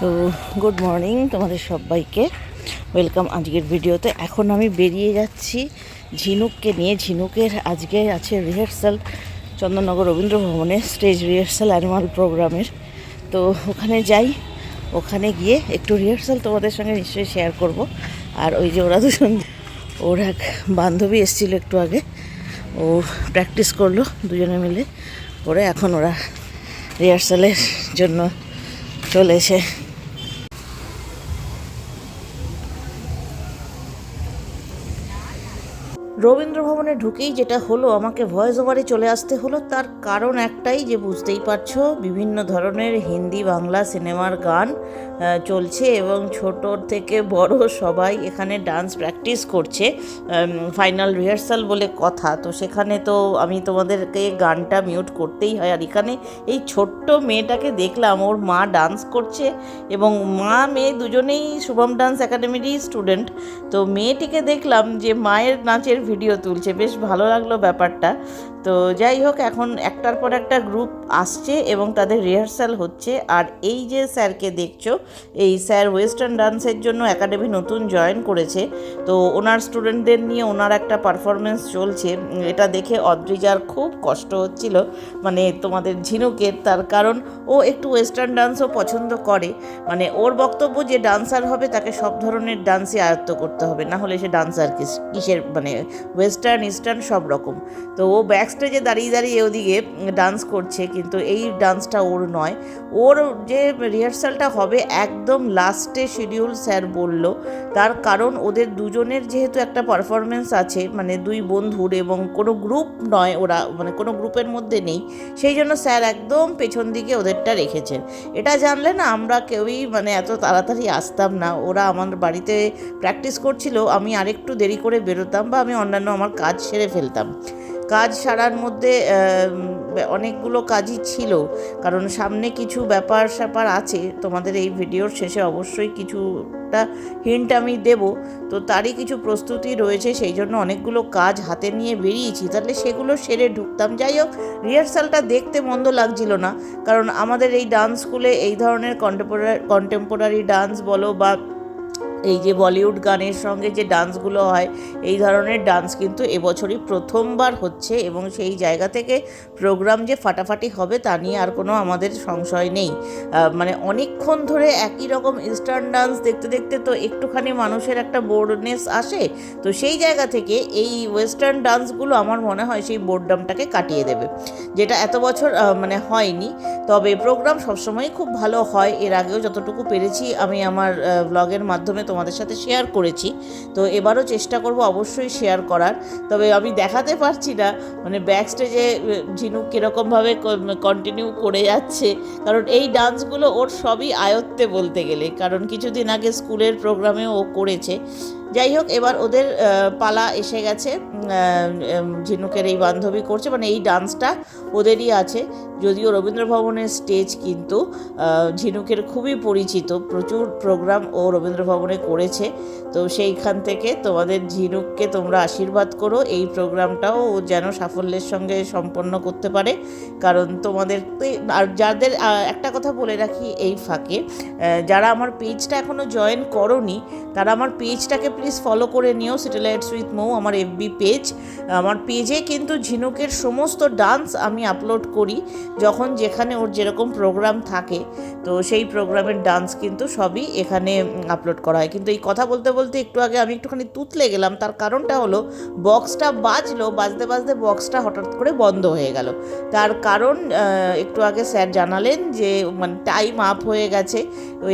তো good morning তোমাদের সবাইকে। ওয়েলকাম আজকের ভিডিওতে। এখন আমি বেরিয়ে যাচ্ছি ঝিনুককে নিয়ে। ঝিনুকের আজকে আছে রিহার্সাল চন্দননগর রবীন্দ্র ভবনে স্টেজ রিহার্সাল অ্যানুয়াল প্রোগ্রামের তো ওখানে যাই, ওখানে গিয়ে একটু রিহার্সাল তোমাদের সঙ্গে নিশ্চয়ই শেয়ার করব। আর ওই যে ওরা দুজন, ওর এক বান্ধবী এসেছিল একটু আগে। ও প্র্যাকটিস করল দুজনে মিলে। করে এখন ওরা রিহার্সালের জন্য চলেছে রবীন্দ্র ভবনে ঢুকেই যেটা হলো, আমাকে ভয়েস ওভারে চলে আসতে হলো। তার কারণ একটাই যে বুঝতেই পারছ, বিভিন্ন ধরনের হিন্দি, বাংলা সিনেমার গান চলছে এবং ছোট থেকে বড় সবাই এখানে ডান্স প্র্যাকটিস করছে ফাইনাল রিহার্সাল বলে কথা। তো সেখানে তো আমি তোমাদেরকে গানটা মিউট করতেই হয়। আর এখানে এই ছোট্ট মেয়েটাকে দেখলাম, ওর মা ডান্স করছে এবং মা, মেয়ে দুজনেই শুভম ডান্স একাডেমিরই স্টুডেন্ট তো মেয়েটিকে দেখলাম যে মায়ের নাচের ভিডিও তুলছে। বেশ ভালো লাগল ব্যাপারটা। তো যাই হোক, এখন একটার পর একটা গ্রুপ আসছে এবং তাদের রিহার্সাল হচ্ছে। আর এই যে স্যারকে দেখছ, এই স্যার ওয়েস্টার্ন ডান্সের জন্য একাডেমি নতুন জয়েন করেছে। তো ওনার স্টুডেন্টদের নিয়ে ওনার একটা পারফরমেন্স চলছে। এটা দেখে অদ্রিজার খুব কষ্ট হচ্ছিল। মানে তোমাদের ঝিনুকের, তার কারণ ও একটু ওয়েস্টার্ন ডান্সও পছন্দ করে। মানে ওর বক্তব্য যে ডান্সার হবে, তাকে সব ধরনের ডান্সই আয়ত্ত করতে হবে। না হলে সে ডান্সার কিসের মানে ওয়েস্টার্ন ইস্টার্ন সব রকম। তো ও ব্যাক স্টেজে দাঁড়িয়ে দাঁড়িয়ে ওদিকে ডান্স করছে, কিন্তু এই ডান্সটা ওর নয়। ওর যে রিহার্সালটা হবে একদম লাস্টে শিডিউল স্যার বলল। তার কারণ ওদের দুজনের যেহেতু একটা পারফরমেন্স আছে মানে দুই বন্ধুর এবং কোনো গ্রুপ নয় ওরা মানে কোনো গ্রুপের মধ্যে নেই, সেই জন্য স্যার একদম পেছন দিকে ওদেরটা রেখেছেন। এটা জানলে না আমরা কেউই মানে এত তাড়াতাড়ি আসতাম না। ওরা আমার বাড়িতে প্র্যাকটিস করছিল, আমি আরেকটু দেরি করে বেরোতাম বা আমি অন্যান্য আমার কাজ সেরে ফেলতাম। কাজ সারার মধ্যে অনেকগুলো কাজই ছিল। কারণ সামনে কিছু ব্যাপার স্যাপার আছে, তোমাদের এই ভিডিওর শেষে অবশ্যই কিছুটা হিন্ট আমি দেব। তো তারই কিছু প্রস্তুতি রয়েছে, সেই জন্য অনেকগুলো কাজ হাতে নিয়ে বেরিয়েছি। তাহলে সেগুলো সেরে ঢুকতাম। যাই হোক রিহার্সালটা দেখতে মন্দ লাগছিল না। কারণ আমাদের এই ডান্স স্কুলে এই ধরনের কন্টেম্পোরারি কন্টেম্পোরারি ডান্স বলো বা এই যে বলিউড গানের সঙ্গে যে ডান্সগুলো হয়, এই ধরনের ডান্স কিন্তু এবছরই প্রথমবার হচ্ছে এবং সেই জায়গা থেকে প্রোগ্রাম যে ফাটাফাটি হবে তা নিয়ে আর কোনো আমাদের সংশয় নেই। মানে অনেকক্ষণ ধরে একই রকম ইস্টার্ন ডান্স দেখতে দেখতে তো একটুখানি মানুষের একটা বোর্ডনেস আসে, তো সেই জায়গা থেকে এই ওয়েস্টার্ন ডান্সগুলো আমার মনে হয় সেই বোর্ডামটাকে কাটিয়ে দেবে, যেটা এত বছর মানে হয়নি। তবে প্রোগ্রাম সবসময়ই খুব ভালো হয়, এর আগেও যতটুকু পেরেছি আমি আমার ব্লগের মাধ্যমে তোমাদের সাথে শেয়ার করেছি। তো এবারও চেষ্টা করব অবশ্যই শেয়ার করার। তবে আমি দেখাতে পারছি না মানে ব্যাক স্টেজে ঝিনুক কীরকমভাবে কন্টিনিউ করে যাচ্ছে। কারণ এই ডান্সগুলো ওর সবই আয়ত্তে বলতে গেলে। কারণ কিছুদিন আগে স্কুলের প্রোগ্রামেও ও করেছে। যাই হোক, এবার ওদের পালা এসে গেছে। ঝিনুকের এই বান্ধবী করছে। মানে এই ডান্সটা ওদেরই আছে। যদিও রবীন্দ্র ভবনের স্টেজ কিন্তু ঝিনুকের খুবই পরিচিত। প্রচুর প্রোগ্রাম ও রবীন্দ্র ভবনে করেছে। তো সেইখান থেকে তোমাদের ঝিনুককে তোমরা আশীর্বাদ করো। এই প্রোগ্রামটাও ও যেন সাফল্যের সঙ্গে সম্পন্ন করতে পারে। কারণ তোমাদের আর যাদের একটা কথা বলে রাখি এই ফাঁকে যারা আমার পেজটা এখনও জয়েন করনি, তারা আমার পেজটাকে প্লিজ ফলো করে নিও। স্যাটেলাইটস উইথ মৌ আমার এফবি পেজ আমার পেজে কিন্তু ঝিনুকের সমস্ত ডান্স আমি আপলোড করি, যখন যেখানে ওর যেরকম প্রোগ্রাম থাকে, তো সেই প্রোগ্রামের ডান্স কিন্তু সবই এখানে আপলোড করা হয়। কিন্তু এই কথা বলতে বলতে একটু আগে আমি একটুখানি তুতলে গেলাম, তার কারণটা হলো বক্সটা বাজলো, বাজতে বাজতে বক্সটা হঠাৎ করে বন্ধ হয়ে গেল। তার কারণ একটু আগে স্যার জানালেন যে মানে টাইম আপ হয়ে গেছে,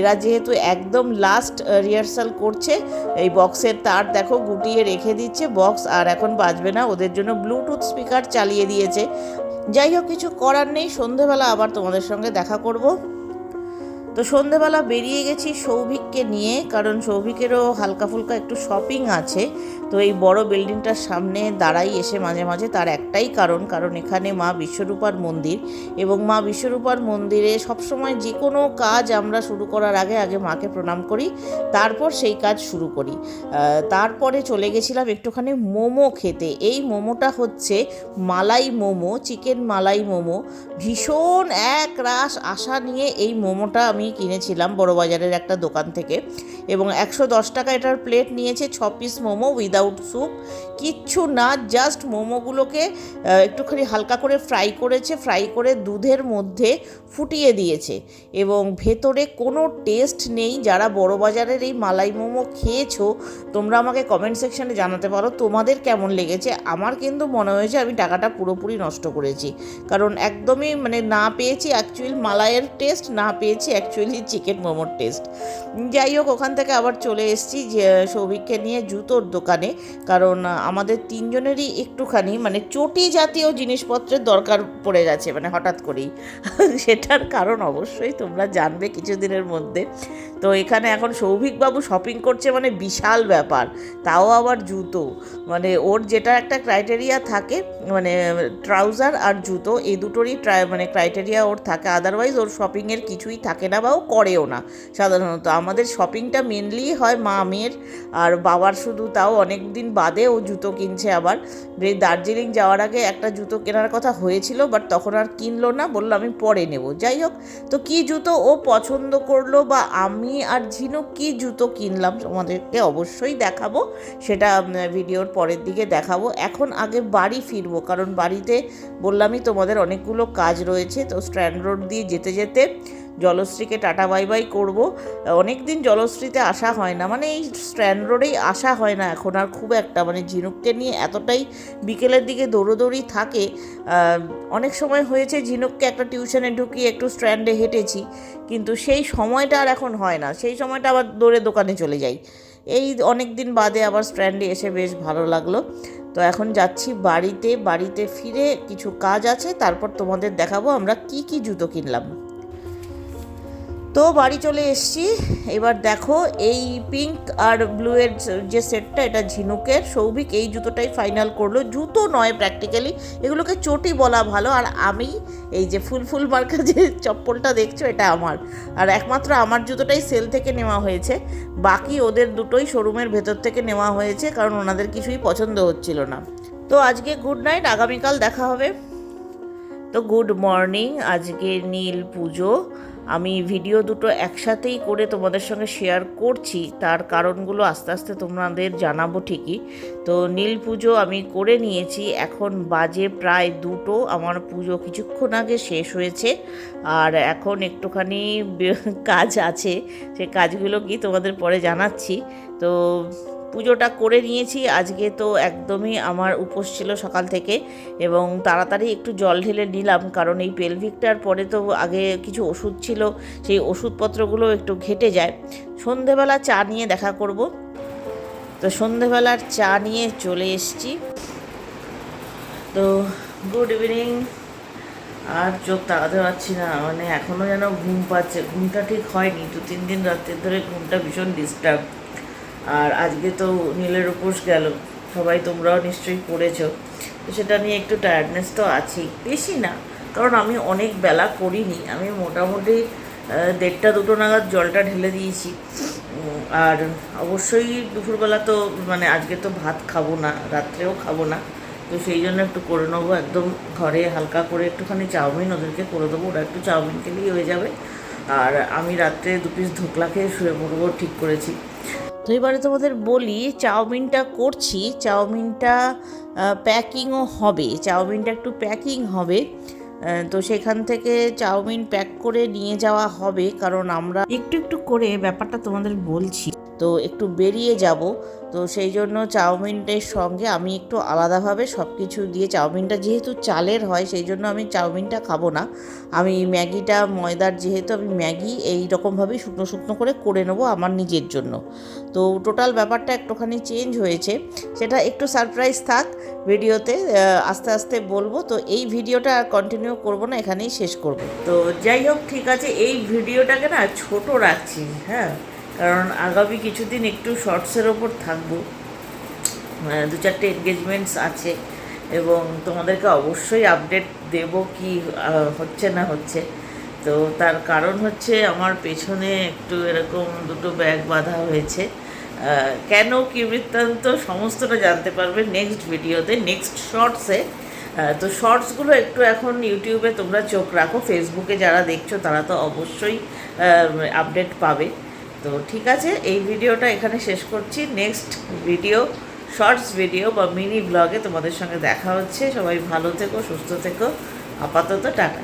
এরা যেহেতু একদম লাস্ট রিহার্সাল করছে, এই বক্সের তার দেখো গুটিয়ে রেখে দিচ্ছে বক্স আর এখন বাজবে না, ওদের জন্য ব্লুটুথ স্পিকার চালিয়ে দিয়েছে। যাই হোক কিছু করার নেই। সন্ধেবেলা আবার তোমাদের সঙ্গে দেখা করব। তো সন্ধেবেলা বেরিয়ে গেছি সৌভিককে নিয়ে, কারণ সৌভিকেরও হালকা ফুলকা একটু শপিং আছে। তো এই বড় বিল্ডিংটার সামনে দাঁড়াই এসে মাঝে মাঝে তার একটাই কারণ কারণ এখানে মা বিশ্বরূপার মন্দির এবং মা বিশ্বরূপার মন্দিরে সবসময় যে কোনো কাজ আমরা শুরু করার আগে আগে মাকে প্রণাম করি, তারপর সেই কাজ শুরু করি। তারপরে চলে গেছিলাম একটুখানি মোমো খেতে। এই মোমোটা হচ্ছে মালাই মোমো, চিকেন মালাই মোমো। ভীষণ এক রাস আশা নিয়ে এই মোমোটা আমি আমি কিনেছিলাম বড়বাজারের একটা দোকান থেকে। এবং একশো দশ টাকা এটার প্লেট নিয়েছে, ছ পিস মোমো উইদাউট স্যুপ কিচ্ছু না জাস্ট মোমোগুলোকে একটুখানি হালকা করে ফ্রাই করেছে ফ্রাই করে দুধের মধ্যে ফুটিয়ে দিয়েছে। এবং ভেতরে কোনো টেস্ট নেই, যারা বড়বাজারের এই মালাই মোমো খেয়েছো, তোমরা আমাকে কমেন্ট সেকশনে জানাতে পারো, তোমাদের কেমন লেগেছে? আমার কিন্তু মনে হয়েছে আমি টাকাটা পুরোপুরি নষ্ট করেছি। কারণ একদমই মানে না পেয়েছি অ্যাকচুয়ালি মালাইয়ের টেস্ট না পেয়েছি অ্যাকচুয়ালি চিকেন মোমোর টেস্ট। যাই হোক, ওখান থেকে আবার চলে এসেছি যে, সৌভিককে নিয়ে জুতোর দোকানে। কারণ আমাদের তিনজনেরই একটুখানি মানে চটি জাতীয় জিনিসপত্রের দরকার পড়ে গেছে মানে হঠাৎ করেই। সেটার কারণ অবশ্যই তোমরা জানবে কিছুদিনের মধ্যে। তো এখানে এখন সৌভিকবাবু শপিং করছে মানে বিশাল ব্যাপার। তাও আবার জুতো। মানে ওর যেটা একটা ক্রাইটেরিয়া থাকে মানে ট্রাউজার আর জুতো, এই দুটোরই ট্রাই মানে ক্রাইটেরিয়া ওর থাকে। আদারওয়াইজ ওর শপিংয়ের কিছুই থাকে না। বা ও করেও না, সাধারণত। আমাদের শপিংটা মেনলি হয় মা, মেয়ের, আর বাবার শুধু তাও অনেক দিন বাদে ও জুতো কিনছে আবার। দার্জিলিং যাওয়ার আগে একটা জুতো কেনার কথা হয়েছিল বাট তখন আর কিনলো না, বলল আমি পরে নেব। যাই হোক, তো কী জুতো ও পছন্দ করল বা আমি আর ঝিনুক কী জুতো কিনলাম তোমাদেরকে অবশ্যই দেখাবো। সেটা ভিডিওর পরের দিকে দেখাবো। এখন আগে বাড়ি ফিরবো, কারণ বাড়িতে বললামই তোমাদের অনেকগুলো কাজ রয়েছে, তো স্ট্র্যান্ড রোড দিয়ে যেতে যেতে জলশ্রীকে টাটা বাই বাই করব। অনেক দিন জলশ্রীতে আসা হয় না মানে এই স্ট্র্যান্ড রোডেই আসা হয় না এখন আর খুব একটা মানে ঝিনুককে নিয়ে এতটাই বিকেলের দিকে দৌড়োদৌড়ি থাকে। অনেক সময় হয়েছে ঝিনুককে একটা টিউশনে ঢুকিয়ে একটু স্ট্র্যান্ডে হেঁটেছি, কিন্তু সেই সময়টা আর এখন হয় না, সেই সময়টা আবার দৌড়ে দোকানে চলে যাই। এই অনেক দিন বাদে আবার স্ট্র্যান্ডে এসে বেশ ভালো লাগল। তো এখন যাচ্ছি বাড়িতে বাড়িতে ফিরে কিছু কাজ আছে, তারপর তোমাদের দেখাবো আমরা কি কি জুতো কিনলাম। তো বাড়ি চলে এসেছি। এবার দেখো এই পিঙ্ক আর ব্লু এর যে সেটটা, এটা ঝিনুকের। সৌভিক এই জুতোটাই ফাইনাল করল। জুতো নয় প্র্যাকটিক্যালি এগুলোকে চটি বলা ভালো। আর আমি এই যে ফুল ফুল মার্কা যে চপ্পলটা দেখছ, এটা আমার। আর একমাত্র আমার জুতোটাই সেল থেকে নেওয়া হয়েছে। বাকি ওদের দুটোই শোরুমের ভেতর থেকে নেওয়া হয়েছে, কারণ ওনাদের কিছুই পছন্দ হচ্ছিল না। তো আজকে গুড নাইট আগামীকাল দেখা হবে। তো গুড মর্নিং আজকে নীল পুজো। আমি ভিডিও দুটো একসাথেই করে তোমাদের সঙ্গে শেয়ার করছি, তার কারণগুলো আস্তে আস্তে তোমাদের জানাব ঠিকই। তো নীল পুজো আমি করে নিয়েছি, এখন বাজে প্রায় দুটো, আমার পুজো কিছুক্ষণ আগে শেষ হয়েছে, আর এখন একটুখানি কাজ আছে, সে কাজগুলো কি তোমাদের পরে জানাচ্ছি। তো পুজোটা করে নিয়েছি। আজকে তো একদমই আমার উপোস ছিল সকাল থেকে এবং তাড়াতাড়ি একটু জল ঢেলে নিলাম কারণ এই পেলভিকটার পরে তো আগে কিছু ওষুধ ছিল, সেই ওষুধপত্রগুলো একটু ঘেটে যায়। সন্ধেবেলা চা নিয়ে দেখা করব। তো সন্ধেবেলার চা নিয়ে চলে এসেছি। তো গুড ইভিনিং। আর চোখ তাকাতে পারছি না মানে এখনও যেন ঘুম পাচ্ছে, ঘুমটা ঠিক হয়নি। দু তিন দিন রাত্রের ধরে ঘুমটা ভীষণ ডিস্টার্ব আর আজকে তো নীলের উপোস গেল। সবাই তোমরাও নিশ্চয়ই পড়েছো। তো সেটা নিয়ে একটু টায়ার্ডনেস তো আছেই। বেশি না, কারণ আমি অনেক বেলা করিনি। আমি মোটামুটি দেড়টা দুটো নাগাদ জলটা ঢেলে দিয়েছি। আর অবশ্যই দুপুরবেলা তো মানে আজকে তো ভাত খাব না, রাত্রেও খাব না। তো সেই জন্য একটু করে নেব একদম ঘরে হালকা করে একটুখানি চাউমিন ওদেরকে করে দেবো। ওরা একটু চাউমিন খেলেই হয়ে যাবে। আর আমি রাত্রে দু পিস ধোকলা খেয়ে শুয়ে পড়ব, ঠিক করেছি। তো এবারে তোমাদের বলি, চাউমিনটা করছি। চাউমিনটা প্যাকিংও হবে। চাউমিনটা একটু প্যাকিং হবে। তো সেখান থেকে চাউমিন প্যাক করে নিয়ে যাওয়া হবে। কারণ আমরা একটু একটু করে ব্যাপারটা তোমাদের বলছি। তো একটু বেরিয়ে যাব। তো সেই জন্য চাউমিনটার সঙ্গে আমি একটু আলাদাভাবে সব কিছু দিয়ে, চাউমিনটা যেহেতু চালের হয় সেই জন্য আমি চাউমিনটা খাব না। আমি ম্যাগিটা, ময়দার যেহেতু আমি ম্যাগি, এই রকমভাবেই শুকনো শুকনো করে করে নেব আমার নিজের জন্য। তো টোটাল ব্যাপারটা একটুখানি চেঞ্জ হয়েছে। সেটা একটু সারপ্রাইজ থাক ভিডিওতে আস্তে আস্তে বলব। তো এই ভিডিওটা আর কন্টিনিউ করব না, এখানেই শেষ করব। তো যাই হোক, ঠিক আছে, এই ভিডিওটাকে না ছোট রাখছি হ্যাঁ। কারণ আগামী কিছুদিন একটু শর্টসের ওপর থাকব। দু চারটে এনগেজমেন্টস আছে এবং তোমাদেরকে অবশ্যই আপডেট দেব কি হচ্ছে না হচ্ছে। তো তার কারণ হচ্ছে আমার পেছনে একটু এরকম দুটো ব্যাগ বাঁধা হয়েছে। কেন কি বৃত্তান্ত সমস্তটা জানতে পারবে নেক্সট ভিডিওতে নেক্সট শর্টসে তো শর্টসগুলো একটু এখন ইউটিউবে তোমরা চোখ রাখো ফেসবুকে যারা দেখছ তারা তো অবশ্যই আপডেট পাবে। তো ঠিক আছে, এই ভিডিওটা এখানে শেষ করছি। নেক্সট ভিডিও শর্টস ভিডিও বা মিনি ব্লগে তোমাদের সঙ্গে দেখা হচ্ছে। সবাই ভালো থেকো, সুস্থ থেকো। আপাতত টাটা।